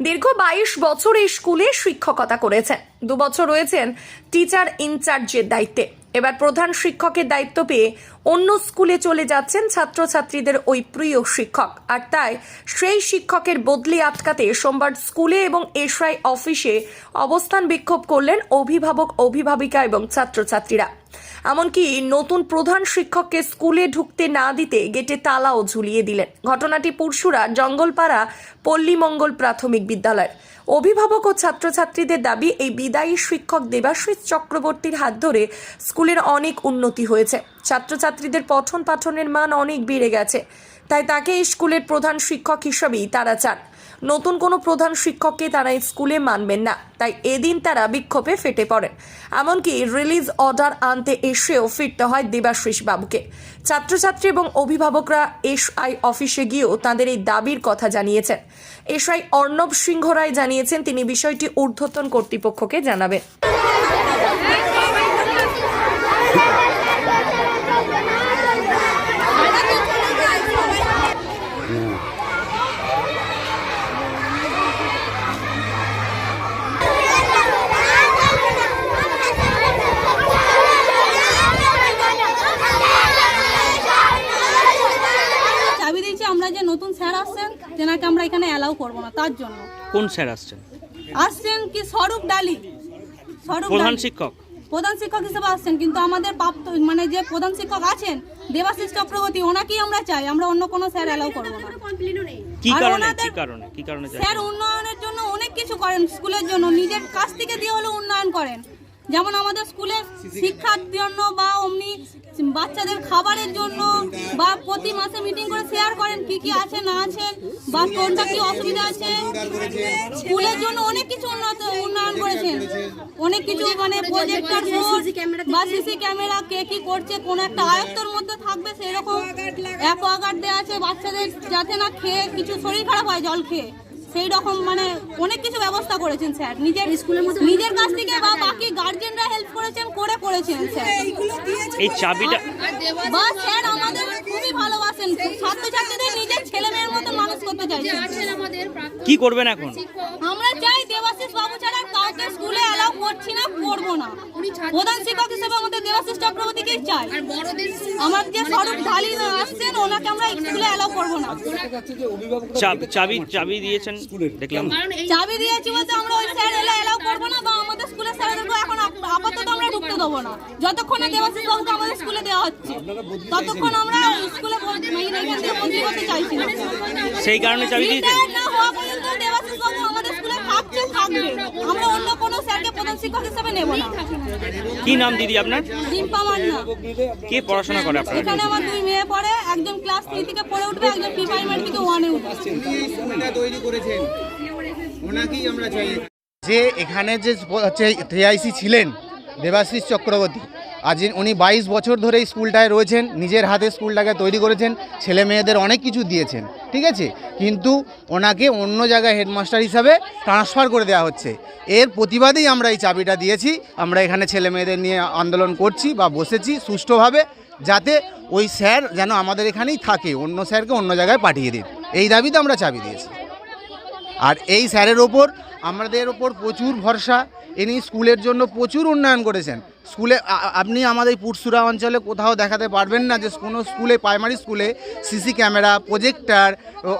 দীর্ঘ বাইশ বছর এই স্কুলে শিক্ষকতা করেছেন। দু বছর রয়েছেন টিচার ইনচার্জের দায়িত্বে। এবার প্রধান শিক্ষকের দায়িত্ব পেয়ে অন্য স্কুলে চলে যাচ্ছেন ছাত্রছাত্রীদের ওই প্রিয় শিক্ষক। আর তাই সেই শিক্ষকের বদলি আটকাতে সোমবার স্কুলে এবং এসআই অফিসে অবস্থান বিক্ষোভ করলেন অভিভাবক, অভিভাবিকা এবং ছাত্রছাত্রীরা। এমনকি নতুন প্রধান শিক্ষককে স্কুলে ঢুকতে না দিতে গেটে তালাও ঝুলিয়ে দিলেন। ঘটনাটি পুরসুরা জঙ্গলপাড়া পল্লীমঙ্গল প্রাথমিক বিদ্যালয়ের। অভিভাবক ও ছাত্রছাত্রীদের দাবি, এই বিদায়ী শিক্ষক দেবাশ্রী চক্রবর্তীর হাত ধরে স্কুলের অনেক উন্নতি হয়েছে। ছাত্রছাত্রীদের পঠন পাঠনের মান অনেক বেড়ে গেছে। তাই তাকে এই স্কুলের প্রধান শিক্ষক হিসাবেই তারা চান। নতুন কোনো প্রধান শিক্ষককে তারা স্কুলে মানবেন না। তাই এদিন তারা বিক্ষোভে ফেটে পড়েন। এমনকি রিলিজ অর্ডার আনতে এসেও ফিরতে হয় দেবাশিস বাবুকে। ছাত্রছাত্রী এবং অভিভাবকরা এসআই অফিসে গিয়েও তাদের এই দাবির কথা জানিয়েছেন। এসআই অর্ণব সিংহ রায় জানিয়েছেন, তিনি বিষয়টি ঊর্ধ্বতন কর্তৃপক্ষকে জানাবেন। চাবি দিয়েছি আমরা যে নতুন স্যার আসছেন তেনাকে আমরা এখানে অ্যালাউ তার জন্য। কোন স্যার আসছেন? আসছেন কি স্বরূপ ডালি। স্বরূপ প্রধান শিক্ষক। প্রধান শিক্ষক হিসেবে আসছেন কিন্তু আমাদের প্রাপ্ত মানে যে প্রধান শিক্ষক আছেন দেবাশিস চক্রবর্তী ওনাকেই আমরা চাই। আমরা অন্য কোনো স্যার অ্যালাউ করব না। কি কারণে? কি কারণে? কি কারণে স্যার উন্নয়নের জন্য অনেক কিছু করেন স্কুলের জন্য। নিজের কাছ থেকে দিয়ে হলেও উন্নয়ন করেন। যেমন আমাদের স্কুলে শিক্ষার জন্য বা অমনি বাচ্চাদের খাবারের জন্য বা প্রতি মাসে মিটিং করে শেয়ার করেন কি কি আছে না আছে বা কোনটা কি অসুবিধা আছে। স্কুলের জন্য অনেক কিছু উন্নত উন্নয়ন করেছেন অনেক কিছু মানে প্রজেক্টর বা সিসি ক্যামেরা কে কি করছে কোন একটা আয়ত্তর মধ্যে থাকবে সেরকম। অ্যাকোয়াগার্ড দেওয়া আছে বাচ্চাদের যাতে না খেয়ে কিছু শরীর খারাপ হয় জল খেয়ে। সেই রকম মানে অনেক কিছু ব্যবস্থা করেছেন স্যার। নিজের স্কুলের মধ্যে নিজের কাছ থেকে বা বাকি গার্জেনরা হেল্প করেছেন করে করেছেন স্যার। এই চাবিটা বা স্যার আমাদের খুবই ভালোবাসেন ছাত্রছাত্রীদের নিজের ছেলেমেয়ের মতো মানুষ করতে চাইছেন। কি করবেন এখন? আমরা চাই দেবাশিস বাবু ছাড়া কাউকে স্কুলে অ্যালাউ করছি না করব না। প্রধান শিক্ষক হিসেবে আমাদের দেবাশিস চক্রবর্তীকেই চাই। আমার যে স্বরূপ ঢালি আসছেন ওনাকে আমরা স্কুলে অ্যালাউ করব না। চাবি চাবি দিয়েছেন দেখলাম। চাবি দিয়েছি বলতে আমরা ওই স্যার এলে অ্যালাউ করব না বা আমাদের স্যারদেরকে এখন আপাতত আমরা ঢুকতে দেবো না। যতক্ষণ না দেবাশিস বাবুকে আমাদের স্কুলে দেওয়া হচ্ছে ততক্ষণ আমরা স্কুলে চাইছি সেই কারণে চাবি দিয়েছেন। না হওয়া পর্যন্ত দেবাশিস বাবু আমাদের স্কুলে থাকছে থাকবে আমরা অন্য কোনো স্যারকে প্রধান শিক্ষক হিসেবে নেব না? কি নাম দিদি আপনার? রিম্পা মান্না। কে পড়াশোনা করে আপনার? এখানে আমার দুই মেয়ে পড়ে একজন ক্লাস থ্রি থেকে পড়ে উঠবে একজন প্রি প্রাইমারি থেকে ওয়ানে উঠবে। তৈরি করেছেন ওনাকেই আমরা চাই যে এখানে যে হচ্ছে ছিলেন দেবাশিস চক্রবর্তী। আজ উনি বাইশ বছর ধরে স্কুলটায় রয়েছেন, নিজের হাতে স্কুলটাকে তৈরি করেছেন, ছেলে মেয়েদের অনেক কিছু দিয়েছেন, ঠিক আছে? কিন্তু ওনাকে অন্য জায়গায় হেডমাস্টার হিসাবে ট্রান্সফার করে দেওয়া হচ্ছে। এর প্রতিবাদেই আমরা এই চাবিটা দিয়েছি, আমরা এখানে ছেলে মেয়েদের নিয়ে আন্দোলন করছি বা বসেছি সুষ্ঠুভাবে, যাতে ওই স্যার যেন আমাদের এখানেই থাকে, অন্য স্যারকে অন্য জায়গায় পাঠিয়ে দিন। এই দাবিতে আমরা চাবি দিয়েছি। আর এই স্যারের ওপর, আমাদের ওপর প্রচুর ভরসা, ইনি স্কুলের জন্য প্রচুর উন্নয়ন করেছেন। স্কুলে আপনি আমাদের পুরসুরা অঞ্চলে কোথাও দেখাতে পারবেন না যে কোনো স্কুলে প্রাইমারি স্কুলে সিসি ক্যামেরা প্রজেক্টার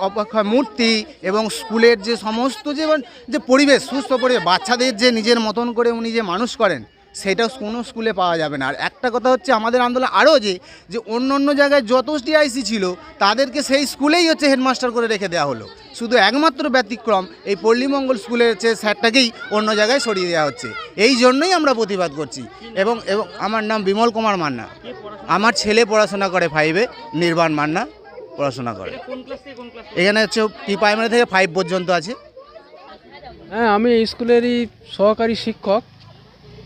অপেক্ষা মূর্তি এবং স্কুলের যে সমস্ত যে যে পরিবেশ, সুস্থ পরিবেশ, বাচ্চাদের যে নিজের মতন করে উনি যে মানুষ করেন সেটা কোনো স্কুলে পাওয়া যাবে না। আর একটা কথা হচ্ছে আমাদের আন্দোলন আরও যে যে অন্য অন্য জায়গায় যত ডিআইসি ছিল, তাদেরকে সেই স্কুলেই হচ্ছে হেডমাস্টার করে রেখে দেওয়া হলো। শুধু একমাত্র ব্যতিক্রম, এই পল্লীমঙ্গল স্কুলের হচ্ছে স্যারটাকেই অন্য জায়গায় সরিয়ে দেওয়া হচ্ছে। এই জন্যই আমরা প্রতিবাদ করছি। এবং এবং আমার নাম বিমল কুমার মান্না। আমার ছেলে পড়াশোনা করে ফাইভে নির্বাণ মান্না পড়াশোনা করে। এখানে হচ্ছে প্রি প্রাইমারি থেকে ফাইভ পর্যন্ত আছে? হ্যাঁ আমি স্কুলেরই সহকারী শিক্ষক।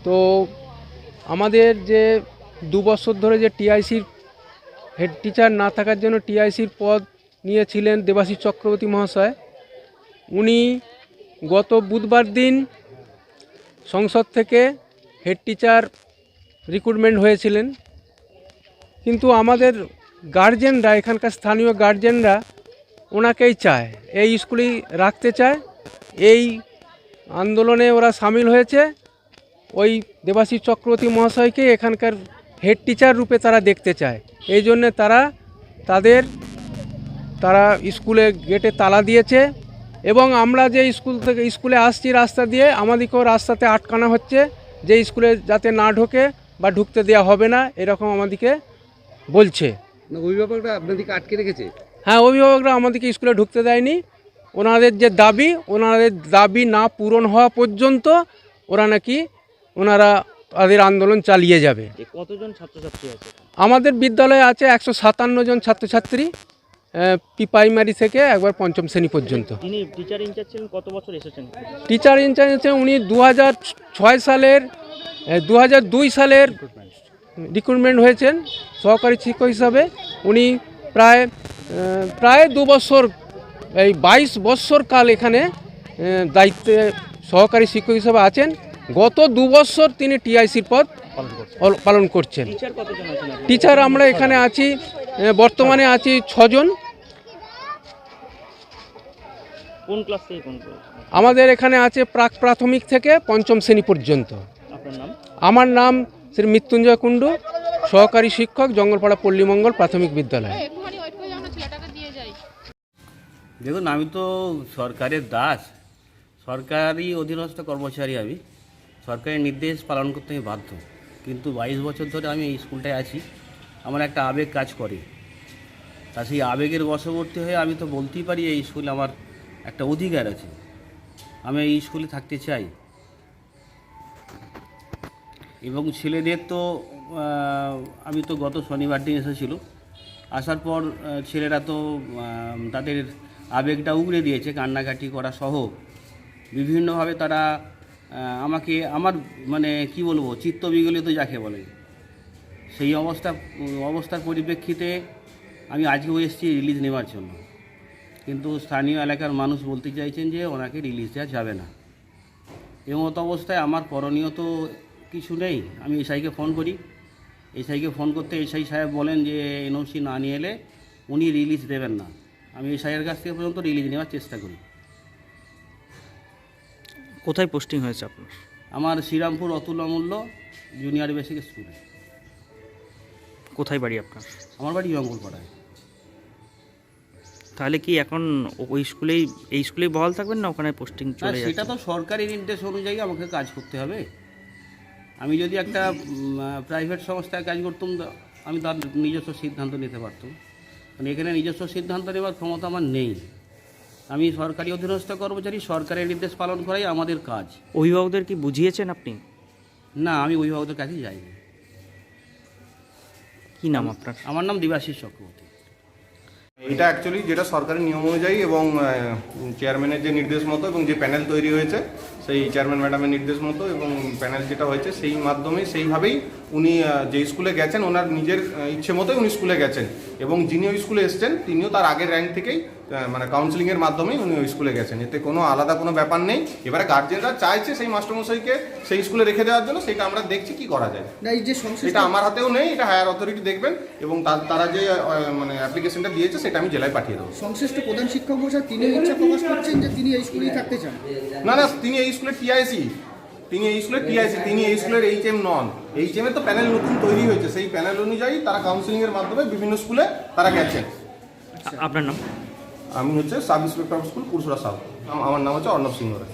তো আমাদের যে দু বছর ধরে যে টিআইসির হেড টিচার না থাকার জন্য টিআইসির পদ নিয়েছিলেন দেবাশিস চক্রবর্তী মহাশয়, উনি গত বুধবার দিন সংসদ থেকে হেড টিচার রিক্রুটমেন্ট হয়েছিলেন। কিন্তু আমাদের গার্জেনরা, এখানকার স্থানীয় গার্জেনরা ওনাকেই চায়, এই স্কুলেই রাখতে চায়, এই আন্দোলনে ওরা সামিল হয়েছে। ওই দেবাশিস চক্রবর্তী মহাশয়কে এখানকার হেড টিচার রূপে তারা দেখতে চায়। এই জন্যে তারা তাদের তারা স্কুলে গেটে তালা দিয়েছে এবং আমরা যে স্কুল থেকে স্কুলে আসছি রাস্তা দিয়ে আমাদেরকেও রাস্তাতে আটকানো হচ্ছে যে স্কুলে যাতে না ঢোকে বা ঢুকতে দেওয়া হবে না এরকম আমাদেরকে বলছে। অভিভাবকরা আপনাদেরকে আটকে রেখেছে? হ্যাঁ অভিভাবকরা আমাদেরকে স্কুলে ঢুকতে দেয়নি। ওনাদের যে দাবি ওনাদের দাবি না পূরণ হওয়া পর্যন্ত ওরা নাকি ওনারা তাদের আন্দোলন চালিয়ে যাবে। কতজন ছাত্রছাত্রী আছে আমাদের বিদ্যালয়ে আছে একশো সাতান্ন জন ছাত্রছাত্রী পি প্রাইমারি থেকে একবার পঞ্চম শ্রেণি পর্যন্ত। টিচার ইনচার্জ ছিলেন কত বছর এসেছেন? টিচার ইনচার্জ হচ্ছেন উনি দু ছয় সালের দু দুই সালের রিক্রুটমেন্ট হয়েছেন সহকারী শিক্ষক হিসাবে। উনি প্রায় প্রায় দু বছর এই বাইশ বৎসর কাল এখানে দায়িত্বে সহকারী শিক্ষক হিসাবে আছেন। গত দু বছর তিনি টিআইসির পদ পালন করছেন। টিচার কতজন আছেন আপনার? টিচার আমরা এখানে আছি বর্তমানে আছি ছজন। আমাদের এখানে আছে প্রাক প্রাথমিক থেকে পঞ্চম শ্রেণি পর্যন্ত। আমার নাম শ্রী মৃত্যুঞ্জয় কুণ্ডু সহকারী শিক্ষক জঙ্গলপাড়া পল্লীমঙ্গল প্রাথমিক বিদ্যালয়। দেখুন আমি তো সরকারের দাস। সরকারি অধীনস্থ কর্মচারী আমি। সরকারি নির্দেশ পালন করতে আমি বাধ্য। কিন্তু বাইশ বছর ধরে আমি এই স্কুলটায় আছি, আমার একটা আবেগ কাজ করে। তা সেই আবেগের বশবর্তী হয়ে আমি তো বলতেই পারি এই স্কুলে আমার একটা অধিকার আছে। আমি এই স্কুলে থাকতে চাই। এবং ছেলেদের তো আমি তো গত শনিবার দিন এসেছিল। আসার পর ছেলেরা তো তাদের আবেগটা উগড়ে দিয়েছে, কান্নাকাটি করা সহ। বিভিন্নভাবে তারা আমাকে আমার মানে কি বলব, চিত্ত বিগলিত যাকে বলে। সেই অবস্থা, অবস্থার পরিপ্রেক্ষিতে আমি আজকেও এসেছি রিলিজ নেওয়ার জন্য। কিন্তু স্থানীয় এলাকার মানুষ বলতে চাইছেন যে ওনাকে রিলিজ দেওয়া যাবে না। এমত অবস্থায় আমার করণীয় তো কিছু নেই। আমি এসআইকে ফোন করি। এসআইকে ফোন করতে এসআই সাহেব বলেন যে, এনওসি না নিয়ে এলে উনি রিলিজ দেবেন না। আমি এসআইয়ের কাছ থেকে পর্যন্ত রিলিজ নেওয়ার চেষ্টা করি। কোথায় পোস্টিং হয়েছে আপনার? আমার শ্রীরামপুর অতুল অমূল্য জুনিয়র বেসিক স্কুলে কোথায় বাড়ি আপনার? আমার বাড়ি জঙ্গলপাড়ায় তাহলে কি এখন ওই স্কুলেই এই স্কুলেই বহাল থাকবেন না ওখানে পোস্টিং চলে সেটা তো সরকারি নির্দেশ অনুযায়ী আমাকে কাজ করতে হবে। আমি যদি একটা প্রাইভেট সংস্থায় কাজ করতাম আমি তার নিজস্ব সিদ্ধান্ত নিতে পারতাম। মানে এখানে নিজস্ব সিদ্ধান্ত নেওয়ার ক্ষমতা আমার নেই। আমি সরকারি অধীনস্থ কর্মচারী সরকারের নির্দেশ পালন করাই আমাদের কাজ। অভিভাবকদের কি বুঝিয়েছেন আপনি? না আমি অভিভাবকদের কাছেই যাইনি। কি নাম আপনার? আমার নাম দিবাশিস চক্রবর্তী। এটা অ্যাকচুয়ালি যেটা সরকারের নিয়ম অনুযায়ী এবং চেয়ারম্যানের যে নির্দেশ মতো এবং যে প্যানেল তৈরি হয়েছে সেই চেয়ারম্যান ম্যাডামের নির্দেশ মতো এবং প্যানেল যেটা হয়েছে সেই মাধ্যমে সেইভাবেই উনি যে স্কুলে গেছেন ওনার নিজের ইচ্ছে মতোই উনি স্কুলে গেছেন। এবং যিনি ওই স্কুলে এসছেন তিনিও তার আগের র্যাঙ্ক থেকেই মানে কাউন্সিলিংয়ের মাধ্যমেই উনি ওই স্কুলে গেছেন। এতে কোনো আলাদা কোনো ব্যাপার নেই। এবারে গার্জেনরা চাইছে সেই মাস্টারমশাইকে সেই স্কুলে রেখে দেওয়ার জন্য সেটা আমরা দেখছি কি করা যায়। না এই যে এটা আমার হাতেও নেই এটা হায়ার অথরিটি দেখবেন এবং তার- তারা যে মানে অ্যাপ্লিকেশনটা দিয়েছে সেটা আমি জেলায় পাঠিয়ে দেবো। সংশ্লিষ্ট প্রধান শিক্ষক মশাই তিনি ইচ্ছা প্রকাশ করছেন যে তিনি এই স্কুলেই থাকতে চান? না না তিনি এই স্কুলে টিআইসি। তিনি এই স্কুলের টিআইসি তিনি এই স্কুলের H M non H M এর তো প্যানেল নতুন তৈরি হয়েছে। সেই প্যানেল অনুযায়ী তারা কাউন্সিলিং এর মাধ্যমে বিভিন্ন স্কুলে তারা গেছেন আপনার নাম? আমি হচ্ছে sub inspector of school Pursura Sau. আমার নাম হচ্ছে অর্ণব সিংহ রায়।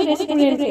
রেস্টুরেন্টে